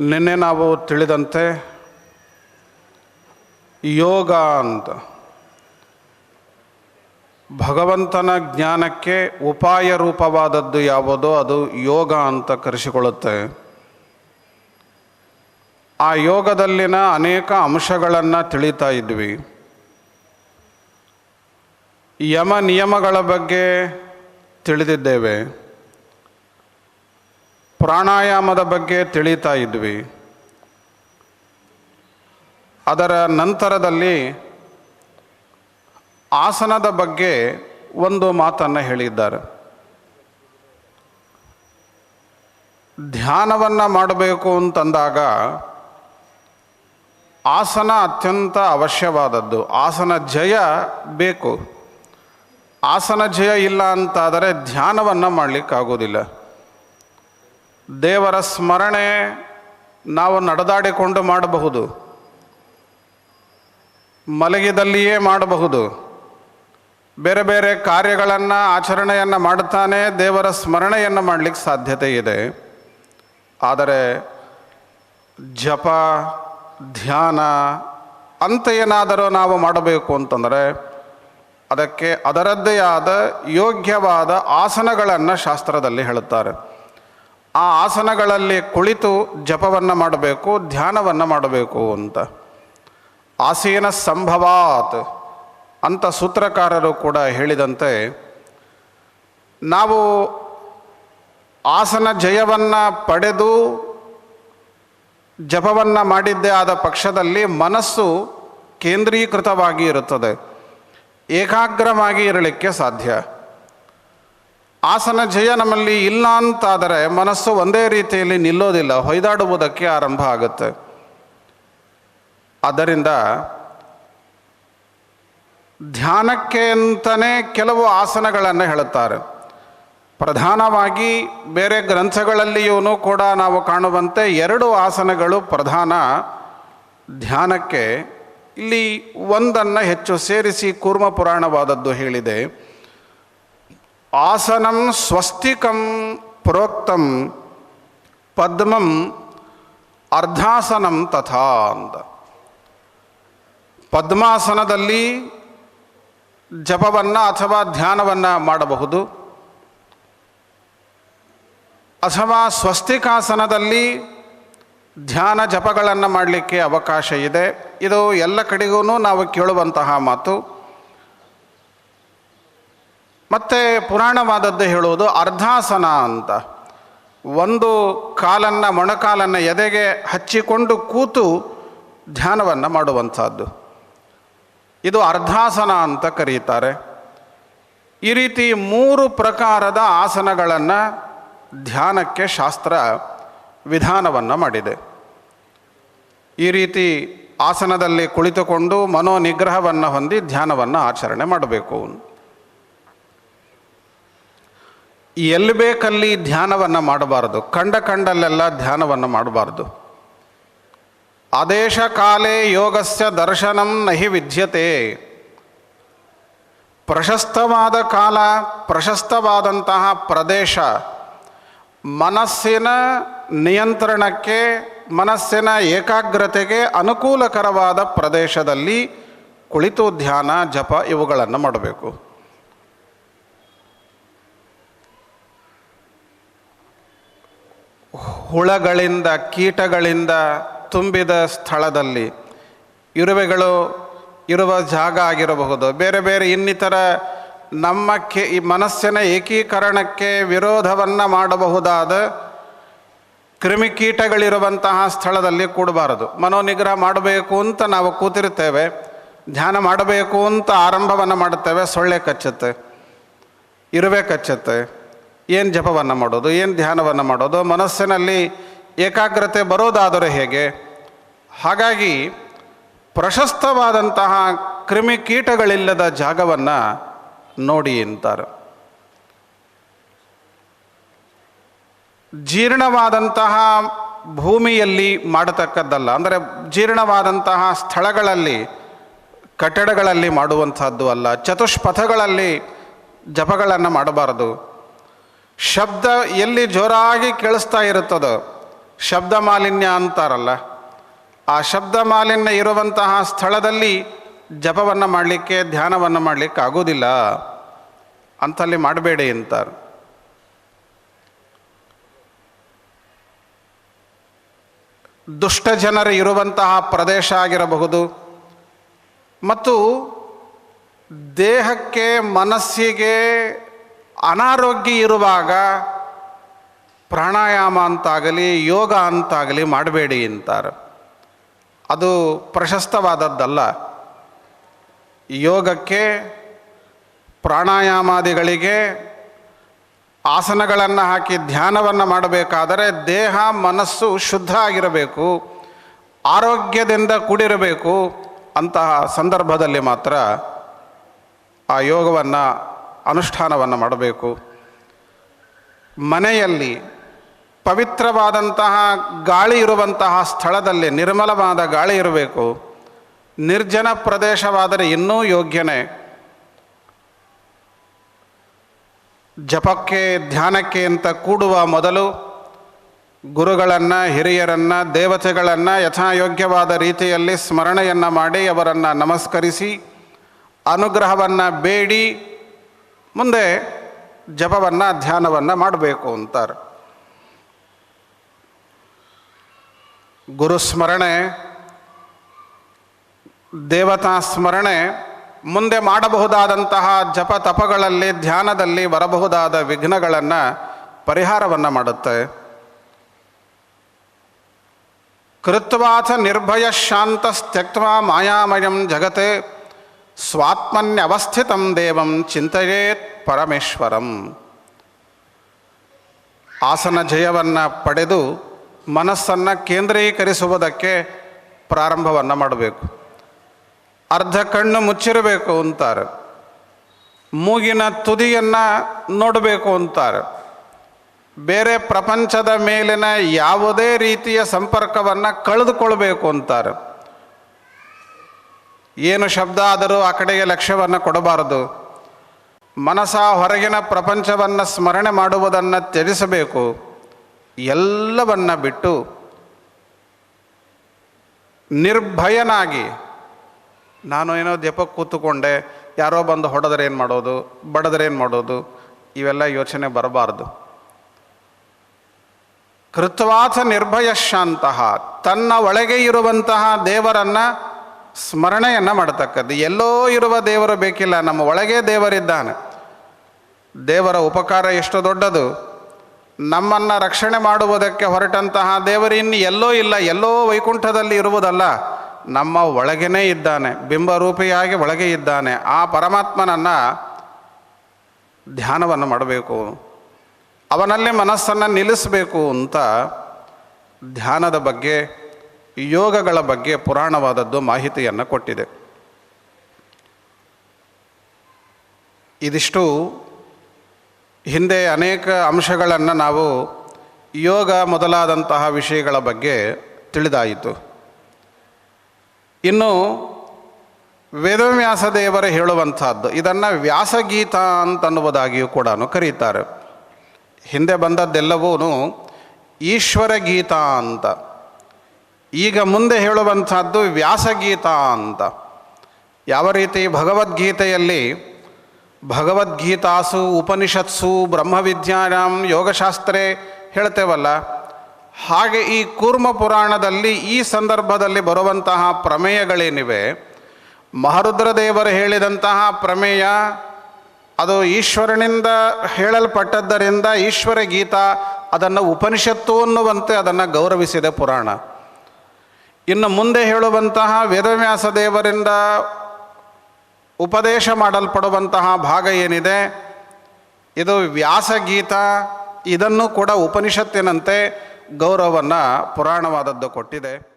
ನಿನ್ನೆ ನಾವು ತಿಳಿದಂತೆ ಯೋಗ ಅಂತ. ಭಗವಂತನ ಜ್ಞಾನಕ್ಕೆ ಉಪಾಯ ರೂಪವಾದದ್ದು ಯಾವುದೋ ಅದು ಯೋಗ ಅಂತ ಕರೆಸಿಕೊಳ್ಳುತ್ತೆ. ಆ ಯೋಗದಲ್ಲಿನ ಅನೇಕ ಅಂಶಗಳನ್ನು ತಿಳಿತಾ ಇದ್ವಿ. ಯಮ ನಿಯಮಗಳ ಬಗ್ಗೆ ತಿಳಿದಿದ್ದೇವೆ. ಪ್ರಾಣಾಯಾಮದ ಬಗ್ಗೆ ತಿಳಿತಾ ಇದ್ವಿ. ಅದರ ನಂತರದಲ್ಲಿ ಆಸನದ ಬಗ್ಗೆ ಒಂದು ಮಾತನ್ನು ಹೇಳಿದ್ದಾರೆ. ಧ್ಯಾನವನ್ನು ಮಾಡಬೇಕು ಅಂತಂದಾಗ ಆಸನ ಅತ್ಯಂತ ಅವಶ್ಯವಾದದ್ದು. ಆಸನ ಜಯ ಬೇಕು. ಆಸನ ಜಯ ಇಲ್ಲ ಅಂತಾದರೆ ಧ್ಯಾನವನ್ನು ಮಾಡಲಿಕ್ಕಾಗೋದಿಲ್ಲ. ದೇವರ ಸ್ಮರಣೆ ನಾವು ನಡೆದಾಡಿಕೊಂಡು ಮಾಡಬಹುದು. ಮಲಗಿದಲ್ಲಿಯೇ ಮಾಡಬಹುದು. ಬೇರೆ ಬೇರೆ ಕಾರ್ಯಗಳನ್ನು, ಆಚರಣೆಯನ್ನು ಮಾಡುತ್ತಾನೆ, ದೇವರ ಸ್ಮರಣೆಯನ್ನು ಮಾಡಲಿಕ್ಕೆ ಸಾಧ್ಯತೆ ಇದೆ. ಆದರೆ ಜಪ, ಧ್ಯಾನ ಅಂತ ಏನಾದರೂ ನಾವು ಮಾಡಬೇಕು ಅಂತಂದರೆ ಅದಕ್ಕೆ ಅದರದ್ದೇ ಆದ ಯೋಗ್ಯವಾದ ಆಸನಗಳನ್ನು ಶಾಸ್ತ್ರದಲ್ಲಿ ಹೇಳುತ್ತಾರೆ. ಆ ಆಸನಗಳಲ್ಲಿ ಕುಳಿತು ಜಪವನ್ನು ಮಾಡಬೇಕು, ಧ್ಯಾನವನ್ನು ಮಾಡಬೇಕು ಅಂತ. ಆಸೀನ ಸಂಭವಾತ್ ಅಂತ ಸೂತ್ರಕಾರರು ಕೂಡ ಹೇಳಿದಂತೆ, ನಾವು ಆಸನ ಜಯವನ್ನು ಪಡೆದು ಜಪವನ್ನು ಮಾಡಿದ್ದೇ ಆದ ಪಕ್ಷದಲ್ಲಿ ಮನಸ್ಸು ಕೇಂದ್ರೀಕೃತವಾಗಿ ಇರುತ್ತದೆ. ಏಕಾಗ್ರವಾಗಿ ಇರಲಿಕ್ಕೆ ಸಾಧ್ಯ. ಆಸನ ಜಯ ನಮ್ಮಲ್ಲಿ ಇಲ್ಲ ಅಂತಾದರೆ ಮನಸ್ಸು ಒಂದೇ ರೀತಿಯಲ್ಲಿ ನಿಲ್ಲೋದಿಲ್ಲ, ಹೊಯ್ದಾಡುವುದಕ್ಕೆ ಆರಂಭ ಆಗುತ್ತೆ. ಆದ್ದರಿಂದ ಧ್ಯಾನಕ್ಕೆ ಅಂತಲೇ ಕೆಲವು ಆಸನಗಳನ್ನು ಹೇಳುತ್ತಾರೆ. ಪ್ರಧಾನವಾಗಿ ಬೇರೆ ಗ್ರಂಥಗಳಲ್ಲಿಯೂ ಕೂಡ ನಾವು ಕಾಣುವಂತೆ ಎರಡು ಆಸನಗಳು ಪ್ರಧಾನ. ಧ್ಯಾನಕ್ಕೆ ಇಲ್ಲಿ ಒಂದನ್ನು ಹೆಚ್ಚು ಸೇರಿಸಿ ಕೂರ್ಮ ಪುರಾಣವಾದದ್ದು ಹೇಳಿದೆ. ಆಸನಂ ಸ್ವಸ್ತಿಕಂ ಪ್ರೋಕ್ತಂ ಪದ್ಮಂ ಅರ್ಧಾಸನಂ ತಥಾ ಅಂತ. ಪದ್ಮಾಸನದಲ್ಲಿ ಜಪವನ್ನು ಅಥವಾ ಧ್ಯಾನವನ್ನು ಮಾಡಬಹುದು. ಅಥವಾ ಸ್ವಸ್ತಿಕಾಸನದಲ್ಲಿ ಧ್ಯಾನ ಜಪಗಳನ್ನು ಮಾಡಲಿಕ್ಕೆ ಅವಕಾಶ ಇದೆ. ಇದು ಎಲ್ಲ ಕಡೆಗೂ ನಾವು ಕೇಳುವಂತಹ ಮಾತು. ಮತ್ತು ಪುರಾಣವಾದದ್ದು ಹೇಳುವುದು ಅರ್ಧಾಸನ ಅಂತ. ಒಂದು ಕಾಲನ್ನು, ಮೊಣಕಾಲನ್ನು ಎದೆಗೆ ಹಚ್ಚಿಕೊಂಡು ಕೂತು ಧ್ಯಾನವನ್ನು ಮಾಡುವಂಥದ್ದು. ಇದು ಅರ್ಧಾಸನ ಅಂತ ಕರೀತಾರೆ. ಈ ರೀತಿ ಮೂರು ಪ್ರಕಾರದ ಆಸನಗಳನ್ನು ಧ್ಯಾನಕ್ಕೆ ಶಾಸ್ತ್ರ ವಿಧಾನವನ್ನು ಮಾಡಿದೆ. ಈ ರೀತಿ ಆಸನದಲ್ಲಿ ಕುಳಿತುಕೊಂಡು ಮನೋನಿಗ್ರಹವನ್ನು ಹೊಂದಿ ಧ್ಯಾನವನ್ನು ಆಚರಣೆ ಮಾಡಬೇಕು. ಎಲ್ಲಿ ಬೇಕಲ್ಲಿ ಧ್ಯಾನವನ್ನು ಮಾಡಬಾರದು. ಕಂಡ ಕಂಡಲ್ಲೆಲ್ಲ ಧ್ಯಾನವನ್ನು ಮಾಡಬಾರ್ದು. ಆದೇಶ ಕಾಲೇ ಯೋಗಸ್ಯ ದರ್ಶನಂ ನಹಿ ವಿದ್ಯತೆ. ಪ್ರಶಸ್ತವಾದ ಕಾಲ, ಪ್ರಶಸ್ತವಾದಂತಹ ಪ್ರದೇಶ, ಮನಸ್ಸಿನ ನಿಯಂತ್ರಣಕ್ಕೆ, ಮನಸ್ಸಿನ ಏಕಾಗ್ರತೆಗೆ ಅನುಕೂಲಕರವಾದ ಪ್ರದೇಶದಲ್ಲಿ ಕುಳಿತು ಧ್ಯಾನ, ಜಪ ಇವುಗಳನ್ನು ಮಾಡಬೇಕು. ಹುಳಗಳಿಂದ, ಕೀಟಗಳಿಂದ ತುಂಬಿದ ಸ್ಥಳದಲ್ಲಿ ಇರುವೆಗಳು ಇರುವ ಜಾಗ ಆಗಿರಬಹುದು. ಬೇರೆ ಬೇರೆ ಇನ್ನಿತರ ನಮ್ಮ ಕೆ, ಈ ಮನಸ್ಸಿನ ಏಕೀಕರಣಕ್ಕೆ ವಿರೋಧವನ್ನು ಮಾಡಬಹುದಾದ ಕ್ರಿಮಿಕೀಟಗಳಿರುವಂತಹ ಸ್ಥಳದಲ್ಲಿ ಕೂಡಬಾರದು. ಮನೋನಿಗ್ರಹ ಮಾಡಬೇಕು ಅಂತ ನಾವು ಕೂತಿರ್ತೇವೆ ಧ್ಯಾನ ಮಾಡಬೇಕು ಅಂತ ಆರಂಭವನ್ನು ಮಾಡುತ್ತೇವೆ. ಸೊಳ್ಳೆ ಕಚ್ಚುತ್ತೆ, ಇರುವೆ ಕಚ್ಚುತ್ತೆ. ಏನು ಜಪವನ್ನು ಮಾಡೋದು, ಏನು ಧ್ಯಾನವನ್ನು ಮಾಡೋದು, ಮನಸ್ಸಿನಲ್ಲಿ ಏಕಾಗ್ರತೆ ಬರೋದಾದರೆ ಹೇಗೆ? ಹಾಗಾಗಿ ಪ್ರಶಸ್ತವಾದಂತಹ ಕ್ರಿಮಿಕೀಟಗಳಿಲ್ಲದ ಜಾಗವನ್ನು ನೋಡಿ ಅಂತಾರೆ ಜೀರ್ಣವಾದಂತಹ ಭೂಮಿಯಲ್ಲಿ ಮಾಡತಕ್ಕದ್ದಲ್ಲ, ಅಂದರೆ ಜೀರ್ಣವಾದಂತಹ ಸ್ಥಳಗಳಲ್ಲಿ, ಕಟ್ಟಡಗಳಲ್ಲಿ ಮಾಡುವಂಥದ್ದು ಅಲ್ಲ, ಚತುಷ್ಪಥಗಳಲ್ಲಿ ಜಪಗಳನ್ನು ಮಾಡಬಾರದು. ಶಬ್ದ ಎಲ್ಲಿ ಜೋರಾಗಿ ಕೇಳಿಸ್ತಾ ಇರುತ್ತದೋ, ಶಬ್ದ ಮಾಲಿನ್ಯ ಅಂತಾರಲ್ಲ. ಆ ಶಬ್ದ ಮಾಲಿನ್ಯ ಇರುವಂತಹ ಸ್ಥಳದಲ್ಲಿ ಜಪವನ್ನು ಮಾಡಲಿಕ್ಕೆ, ಧ್ಯಾನವನ್ನು ಮಾಡಲಿಕ್ಕೆ ಆಗೋದಿಲ್ಲ ಅಂತಲ್ಲಿ ಮಾಡಬೇಡಿ ಅಂತಾರೆ. ದುಷ್ಟ ಜನರು ಇರುವಂತಹ ಪ್ರದೇಶ ಆಗಿರಬಹುದು. ಮತ್ತು ದೇಹಕ್ಕೆ, ಮನಸ್ಸಿಗೆ ಅನಾರೋಗ್ಯ ಇರುವಾಗ ಪ್ರಾಣಾಯಾಮ ಅಂತಾಗಲಿ, ಯೋಗ ಅಂತಾಗಲಿ ಮಾಡಬೇಡಿ ಅಂತಾರೆ. ಅದು ಪ್ರಶಸ್ತವಾದದ್ದಲ್ಲ. ಯೋಗಕ್ಕೆ, ಪ್ರಾಣಾಯಾಮಾದಿಗಳಿಗೆ ಆಸನಗಳನ್ನು ಹಾಕಿ ಧ್ಯಾನವನ್ನು ಮಾಡಬೇಕಾದರೆ ದೇಹ, ಮನಸ್ಸು ಶುದ್ಧ ಆಗಿರಬೇಕು, ಆರೋಗ್ಯದಿಂದ ಕೂಡಿರಬೇಕು ಅಂತಹ ಸಂದರ್ಭದಲ್ಲಿ ಮಾತ್ರ ಆ ಯೋಗವನ್ನು ಅನುಷ್ಠಾನವನ್ನು ಮಾಡಬೇಕು. ಮನೆಯಲ್ಲಿ ಪವಿತ್ರವಾದಂತಹ ಗಾಳಿ ಇರುವಂತಹ ಸ್ಥಳದಲ್ಲಿ ನಿರ್ಮಲವಾದ ಗಾಳಿ ಇರಬೇಕು. ನಿರ್ಜನ ಪ್ರದೇಶವಾದರೆ ಇನ್ನೂ ಯೋಗ್ಯನೇ. ಜಪಕ್ಕೆ, ಧ್ಯಾನಕ್ಕೆ ಅಂತ ಕೂಡುವ ಮೊದಲು ಗುರುಗಳನ್ನು, ಹಿರಿಯರನ್ನು, ದೇವತೆಗಳನ್ನು ಯಥಾಯೋಗ್ಯವಾದ ರೀತಿಯಲ್ಲಿ ಸ್ಮರಣೆಯನ್ನು ಮಾಡಿ ಅವರನ್ನು ನಮಸ್ಕರಿಸಿ, ಅನುಗ್ರಹವನ್ನು ಬೇಡಿ ಮುಂದೆ ಜಪವನ್ನು, ಧ್ಯಾನವನ್ನು ಮಾಡಬೇಕು ಅಂತಾರೆ. ಗುರುಸ್ಮರಣೆ, ದೇವತಾ ಸ್ಮರಣೆ, ಮುಂದೆ ಮಾಡಬಹುದಾದಂತಹ ಜಪ ತಪಗಳಲ್ಲಿ, ಧ್ಯಾನದಲ್ಲಿ ಬರಬಹುದಾದ ವಿಘ್ನಗಳನ್ನು ಪರಿಹಾರವನ್ನು ಮಾಡುತ್ತೆ. ಕೃತ್ವಾಥ ನಿರ್ಭಯ ಶಾಂತ ಮಾಯಾಮಯಂ ಜಗತೆ ಸ್ವಾತ್ಮನ್ಯವಸ್ಥಿತಂ ದೇವಂ ಚಿಂತೆಯೇತ್ ಪರಮೇಶ್ವರಂ. ಆಸನ ಜಯವನ್ನು ಪಡೆದು ಮನಸ್ಸನ್ನು ಕೇಂದ್ರೀಕರಿಸುವುದಕ್ಕೆ ಪ್ರಾರಂಭವನ್ನು ಮಾಡಬೇಕು. ಅರ್ಧ ಕಣ್ಣು ಮುಚ್ಚಿರಬೇಕು ಅಂತಾರೆ. ಮೂಗಿನ ತುದಿಯನ್ನು ನೋಡಬೇಕು ಅಂತಾರೆ. ಬೇರೆ ಪ್ರಪಂಚದ ಮೇಲಿನ ಯಾವುದೇ ರೀತಿಯ ಸಂಪರ್ಕವನ್ನು ಕಳೆದುಕೊಳ್ಬೇಕು ಅಂತಾರೆ. ಏನು ಶಬ್ದ ಆದರೂ ಆ ಕಡೆಗೆ ಲಕ್ಷ್ಯವನ್ನು ಕೊಡಬಾರದು. ಮನಸ ಹೊರಗಿನ ಪ್ರಪಂಚವನ್ನು ಸ್ಮರಣೆ ಮಾಡುವುದನ್ನು ತ್ಯಜಿಸಬೇಕು. ಎಲ್ಲವನ್ನ ಬಿಟ್ಟು ನಿರ್ಭಯನಾಗಿ ನಾನು ಏನೋ ದೆಪಕ್ಕೆ ಕೂತುಕೊಂಡೆ, ಯಾರೋ ಬಂದು ಹೊಡೆದ್ರೆ ಏನು ಮಾಡೋದು, ಬಡದ್ರೆ ಏನು ಮಾಡೋದು, ಇವೆಲ್ಲ ಯೋಚನೆ ಬರಬಾರ್ದು. ಕೃತ್ವಾಥ ನಿರ್ಭಯ ಶಾಂತಹ ತನ್ನ ಒಳಗೆ ಇರುವಂತಹ ದೇವರನ್ನು ಸ್ಮರಣೆಯನ್ನು ಮಾಡತಕ್ಕದ್ದು. ಎಲ್ಲೋ ಇರುವ ದೇವರು ಬೇಕಿಲ್ಲ, ನಮ್ಮ ಒಳಗೆ ದೇವರಿದ್ದಾನೆ. ದೇವರ ಉಪಕಾರ ಎಷ್ಟು ದೊಡ್ಡದು. ನಮ್ಮನ್ನು ರಕ್ಷಣೆ ಮಾಡುವುದಕ್ಕೆ ಹೊರಟಂತಹ ದೇವರು ಇನ್ನು ಎಲ್ಲೋ ಇಲ್ಲ, ಎಲ್ಲೋ ವೈಕುಂಠದಲ್ಲಿ ಇರುವುದಲ್ಲ. ನಮ್ಮ ಒಳಗೇನೇ ಇದ್ದಾನೆ, ಬಿಂಬರೂಪಿಯಾಗಿ ಒಳಗೆ ಇದ್ದಾನೆ. ಆ ಪರಮಾತ್ಮನನ್ನು ಧ್ಯಾನವನ್ನು ಮಾಡಬೇಕು. ಅವನಲ್ಲಿ ಮನಸ್ಸನ್ನು ನಿಲ್ಲಿಸಬೇಕು ಅಂತ ಧ್ಯಾನದ ಬಗ್ಗೆ ಯೋಗಗಳ ಬಗ್ಗೆ ಪುರಾಣವಾದದ್ದು ಮಾಹಿತಿಯನ್ನು ಕೊಟ್ಟಿದೆ. ಇದಿಷ್ಟು ಹಿಂದೆ ಅನೇಕ ಅಂಶಗಳನ್ನು ನಾವು ಯೋಗ ಮೊದಲಾದಂತಹ ವಿಷಯಗಳ ಬಗ್ಗೆ ತಿಳಿದಾಯಿತು. ಇನ್ನು ವೇದವ್ಯಾಸ ದೇವರು ಹೇಳುವಂಥದ್ದು, ಇದನ್ನು ವ್ಯಾಸಗೀತ ಅಂತನ್ನುವುದಾಗಿಯೂ ಕೂಡ ಕರೀತಾರೆ. ಹಿಂದೆ ಬಂದದ್ದೆಲ್ಲವೂ ಈಶ್ವರ ಗೀತ ಅಂತ. ಈಗ ಮುಂದೆ ಹೇಳುವಂಥದ್ದು ವ್ಯಾಸಗೀತ ಅಂತ. ಯಾವ ರೀತಿ ಭಗವದ್ಗೀತೆಯಲ್ಲಿ ಭಗವದ್ಗೀತಾಸು, ಉಪನಿಷತ್ಸು ಬ್ರಹ್ಮವಿಜ್ಞಾನ ಯೋಗಶಾಸ್ತ್ರೇ ಹೇಳ್ತೇವಲ್ಲ, ಹಾಗೆ ಈ ಕೂರ್ಮ ಪುರಾಣದಲ್ಲಿ ಈ ಸಂದರ್ಭದಲ್ಲಿ ಬರುವಂತಹ ಪ್ರಮೇಯಗಳೇನಿವೆ? ಮಹರುದ್ರದೇವರು ಹೇಳಿದಂತಹ ಪ್ರಮೇಯ, ಅದು ಈಶ್ವರನಿಂದ ಹೇಳಲ್ಪಟ್ಟದ್ದರಿಂದ ಈಶ್ವರ ಗೀತಾ ಅದನ್ನು ಉಪನಿಷತ್ತು ಅನ್ನುವಂತೆ ಅದನ್ನು ಗೌರವಿಸಿದೆ ಪುರಾಣ. ಇನ್ನು ಮುಂದೆ ಹೇಳುವಂತಹ ವೇದವ್ಯಾಸ ದೇವರಿಂದ ಉಪದೇಶ ಮಾಡಲ್ಪಡುವಂತಹ ಭಾಗ ಏನಿದೆ? ಇದು ವ್ಯಾಸಗೀತ. ಇದನ್ನು ಕೂಡ ಉಪನಿಷತ್ತಿನಂತೆ ಗೌರವವನ್ನು ಪುರಾಣವಾದದ್ದು ಕೊಟ್ಟಿದೆ.